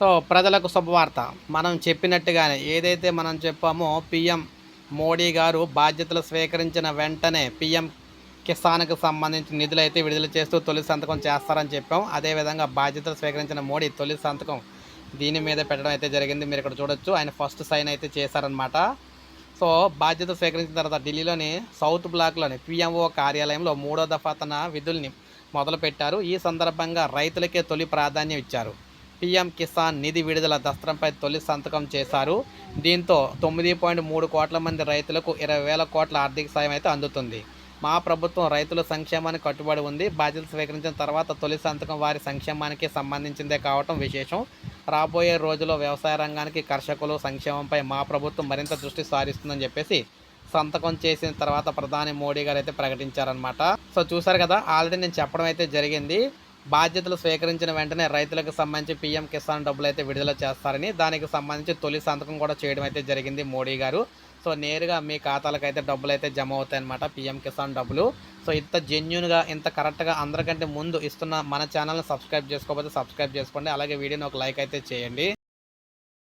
So ప్రజలకు శుభవార్త. మనం చెప్పినట్టుగానే ఏదైతే మనం చెప్పామో పిఎం మోడీ గారు బాధ్యతలు స్వీకరించిన వెంటనే పిఎం కిసాన్కు సంబంధించిన నిధులు అయితే విడుదల చేస్తూ తొలి సంతకం చేస్తారని చెప్పాం. అదేవిధంగా బాధ్యతలు స్వీకరించిన మోడీ తొలి సంతకం దీని మీద పెట్టడం అయితే జరిగింది. మీరు ఇక్కడ చూడొచ్చు. ఆయన ఫస్ట్ సైన్ అయితే చేశారనమాట సో బాధ్యత స్వీకరించిన తర్వాత ఢిల్లీలోని సౌత్ బ్లాక్లోని పిఎంఓ కార్యాలయంలో మూడో దఫా తన విధుల్ని మొదలుపెట్టారు. ఈ సందర్భంగా రైతులకే తొలి ప్రాధాన్యం ఇచ్చారు. పీఎం కిసాన్ నిధి విడుదల దస్త్రంపై తొలి సంతకం చేశారు. దీంతో తొమ్మిది పాయింట్ మూడు కోట్ల మంది రైతులకు ఇరవై వేల కోట్ల ఆర్థిక సాయం అయితే అందుతుంది. మా ప్రభుత్వం రైతుల సంక్షేమానికి కట్టుబడి ఉంది. బాధ్యత స్వీకరించిన తర్వాత తొలి సంతకం వారి సంక్షేమానికి సంబంధించిందే కావటం విశేషం. రాబోయే రోజుల్లో వ్యవసాయ రంగానికి కర్షకులు సంక్షేమంపై మా ప్రభుత్వం మరింత దృష్టి సారిస్తుందని చెప్పేసి సంతకం చేసిన తర్వాత ప్రధాని మోడీ గారు అయితే ప్రకటించారనమాట సో చూసారు కదా ఆల్రెడీ నేను చెప్పడం అయితే జరిగింది. బాధ్యతలు స్వీకరించిన వెంటనే రైతులకు సంబంధించి పీఎం కిసాన్ డబ్బులు అయితే విడుదల చేస్తారని దానికి సంబంధించి తొలి సంతకం కూడా చేయడం అయితే జరిగింది మోడీ గారు. సో నేరుగా మీ ఖాతాలకు అయితే డబ్బులు అయితే జమ అవుతాయి అనమాట పీఎం కిసాన్ డబ్బులు. సో ఇంత జెన్యున్గా ఇంత కరెక్ట్గా అందరికంటే ముందు ఇస్తున్న మన ఛానల్ని సబ్స్క్రైబ్ చేసుకోకపోతే సబ్స్క్రైబ్ చేసుకోండి. అలాగే వీడియోని ఒక లైక్ అయితే చేయండి.